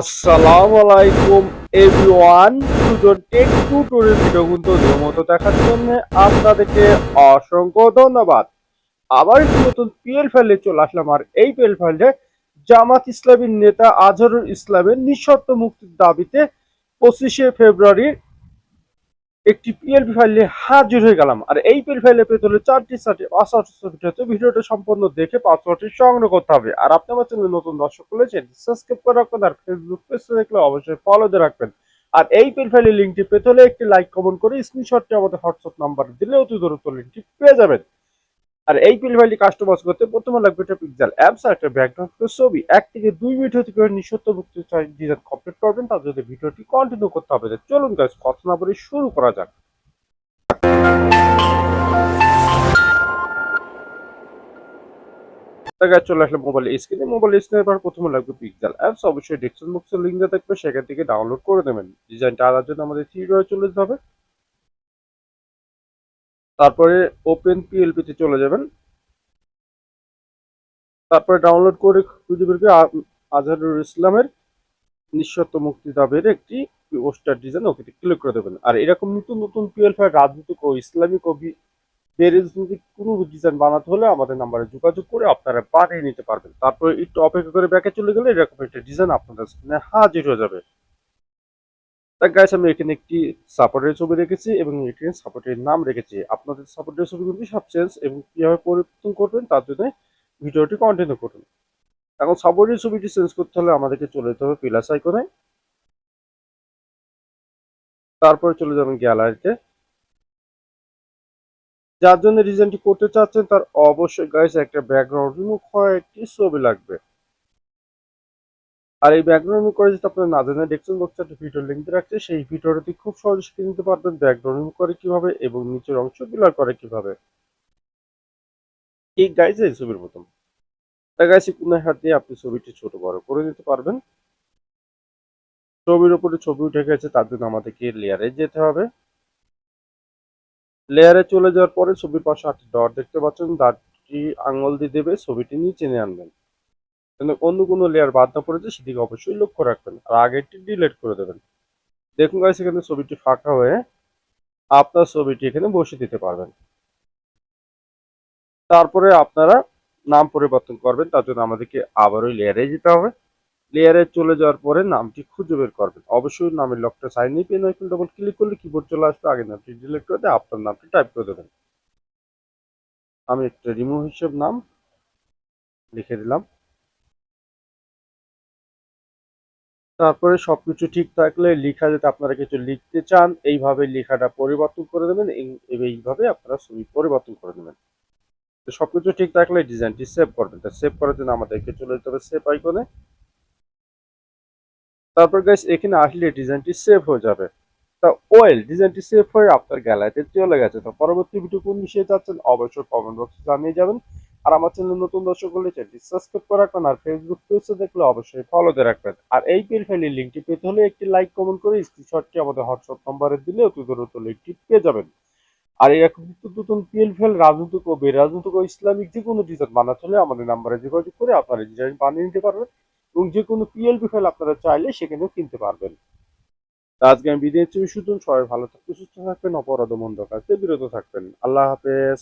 আসসালামু আলাইকুম everyone Sujon tech tutorial video কিন্তু নিয়মিত দেখার জন্য আপনাদেরকে অসংখ্য ধন্যবাদ। আবার একটি নতুন পিএল ফাইলে চলে আসলাম, আর এই পিএল ফাইলে জামাত ইসলামীর নেতা আজহারুল ইসলামের নিঃশর্ত মুক্তির দাবিতে পঁচিশে ফেব্রুয়ারির একটি পিএল ফাইলে হাজির হয়ে গেলাম। আর এই পিএল ফাইলে পেতে হলে চারটি চারটি পাসওয়ার্ড ভিডিও ভিডিওটা সম্পূর্ণ দেখে পাসওয়ার্ডটি সংগ্রহ করতে হবে। আর আপনি আমার চ্যানেলে নতুন দর্শক হলে সাবস্ক্রাইব করে রাখবেন আর ফেসবুক পেজে দেখলে অবশ্যই ফলো দিয়ে রাখবেন। আর এই পিএল ফাইলের লিঙ্কটি পেতে হলে একটি লাইক কমেন্ট করে স্ক্রিনশটটি আমাদের হোয়াটসঅ্যাপ নাম্বার দিলে অতি দ্রুত লিঙ্কটি পেয়ে যাবেন। আর এই পিল ফাইলটি কাস্টমাইজ করতে প্রথমে লাগবে একটা পিক্সেল অ্যাপস আর একটা ব্যাকগ্রাউন্ড ছবি। এক থেকে দুই মিনিট হতে করে মুক্তি ডিজাইন কমপ্লিট করবেন, তার জন্য ভিডিওটি কন্টিনিউ করতে হবে। চলুন গাইস কথা না বলে শুরু করা যাক। জায়গায় চলে আসলে মোবাইল স্ক্রিনে মোবাইল স্ক্রিনের পর প্রথমে লাগবে পিক্সেল অ্যাপস অবশ্যই ডেস্কটপ বক্সের লিঙ্ক থাকবে, সেখান থেকে ডাউনলোড করে নেবেন। ডিজাইনটা আনার জন্য আমাদের থ্রি চলে যেতে হবে তারপরে ওপেন পিএলপি তে চলে যাবেন। তারপরে ডাউনলোড করে খুঁজে বের করে আজহারুল ইসলামের নিঃশর্ত মুক্তি দাবের একটি পোস্টার ডিজাইন ওকে ক্লিক করে দেবেন। আর এরকম নতুন নতুন পিএল ফাইল রাজনৈতিক ও ইসলামিক কবি কোনো ডিজাইন বানাতে হলে আমাদের নাম্বারে যোগাযোগ করে আপনারা বানিয়ে নিতে পারবেন। তারপরে একটু অপেক্ষা করে ব্যাকে চলে গেলে এরকম একটা ডিজাইন আপনাদের সামনে হাজির হয়ে যাবে। তা গাইস আমি এখানে একটি সাপোর্টের ছবি রেখেছি এবং এখানে সাপোর্টের নাম রেখেছি। আপনাদের সাপোর্টের ছবি কিন্তু সব চেঞ্জ এবং কীভাবে পরিবর্তন করবেন তার জন্য ভিডিওটি কন্টিনিউ করুন। এখন সাপোর্টের ছবিটি চেঞ্জ করতে হলে আমাদেরকে চলে যেতে হবে প্লাস আইকনে তারপরে চলে যাবেন গ্যালারিতে যার জন্য ডিজাইনটি করতে চাচ্ছেন তার অবশ্যই গাইস একটা ব্যাকগ্রাউন্ড রিমুভ হয় একটি ছবি লাগবে। আর এই ব্যাকগ্রাউন্ড করে যদি আপনার না জানেন ডেস্কটপ বক্সে একটা ভিডিও লিঙ্ক রাখছে। সেই ভিডিওটি খুব সহজে শিখে নিতে পারবেন ব্যাকগ্রাউন্ড করে কীভাবে এবং নিচের অংশ ব্লার করে কীভাবে। ঠিক গাইস এই ছবির প্রথম। তা গাইস কোনো হাত দিয়ে আপনি ছবিটি ছোট বড় করে নিতে পারবেন। ছবির উপরে ছবি উঠে গেছে, তার জন্য আমাদেরকে লেয়ারে যেতে হবে। লেয়ারে চলে যাওয়ার পরে ছবির পাশে আটটি ডট দেখতে পাচ্ছেন ডাটটি আঙুল দিয়ে দেবে, ছবিটি নিচে নিয়ে আনবেন। অন্য কোনো লেয়ার বাদ না পড়েছে সেদিকে অবশ্যই লক্ষ্য রাখবেন। আর আগেরটি ডিলিট করে দেবেন। দেখুন গাইস এখানে ছবিটি ফাঁকা হয়ে আপনার ছবিটি এখানে বসে দিতে পারবেন। তারপরে আপনারা নাম পরিবর্তন করবেন, তার জন্য আমাদেরকে আবার ওই লেয়ারে যেতে হবে। লেয়ারে চলে যাওয়ার পরে নামটি খুঁজে বের করবেন। অবশ্যই নামের লকটা সাইন নিয়ে পেন আইকন ডবল ক্লিক করলে কিবোর্ড চলে আসবে, আগে নামটি ডিলিট করে দিয়ে আপনার নামটি টাইপ করে দেবেন। আমি একটা রিমুভ হিসেব নাম লিখে দিলাম। তারপরে সবকিছু ঠিক থাকলে লেখা যদি আপনারা কিছু লিখতে চান, এইভাবে লেখাটা পরিবর্তন করে দেবেন, এই- এইভাবে আপনারা ছবি পরিবর্তন করে দেবেন। তো সবকিছু ঠিক থাকলে ডিজাইনটি সেভ করবেন। তো সেভ করার জন্য আমাদেরকে চলে যেতে হবে সেভ আইকনে। তারপর গাইস এখানে আসলে ডিজাইনটি সেভ হয়ে যাবে। তা ওয়েল, ডিজাইনটি সেভ হয়ে আপনার গ্যালারিতে চলে গেছে। তো পরবর্তী ভিডিও কোন বিষয়ে চাচ্ছেন, অবশ্যই কমেন্ট বক্সে জানিয়ে যাবেন। আর আমার চ্যানেল নতুন দর্শক হলে চ্যানেলটি সাবস্ক্রাইব করে রাখবেন আর ফেসবুক পেজে দেখলে অবশ্যই ফলো দিয়ে রাখবেন। আর এই পিএল ফাইলের লিঙ্কটি পেতে হলে একটি লাইক কমেন্ট করে স্ক্রিনশটটি আমাদের হোয়াটসঅ্যাপ নম্বরে দিলে অতি দ্রুত লিঙ্কটি পেয়ে যাবেন। আর এরকম নতুন পিএল ফাইল রাজনৈতিক ও বেরাজনৈতিক ও ইসলামিক যে কোনো ডিজাইন বানাতে হলে আমাদের নাম্বারে যোগাযোগ করে আপনারা ডিজাইন বানিয়ে নিতে পারবেন এবং যে কোনো পিএলপি ফাইল আপনারা চাইলে সেখানেও কিনতে পারবেন। আজকে আমি বিদায় নিচ্ছি, শুধু সবাই ভালো থাকবেন, সুস্থ থাকবেন, অপরাধ মন্দ কাজে বিরত থাকবেন। আল্লাহ হাফেজ।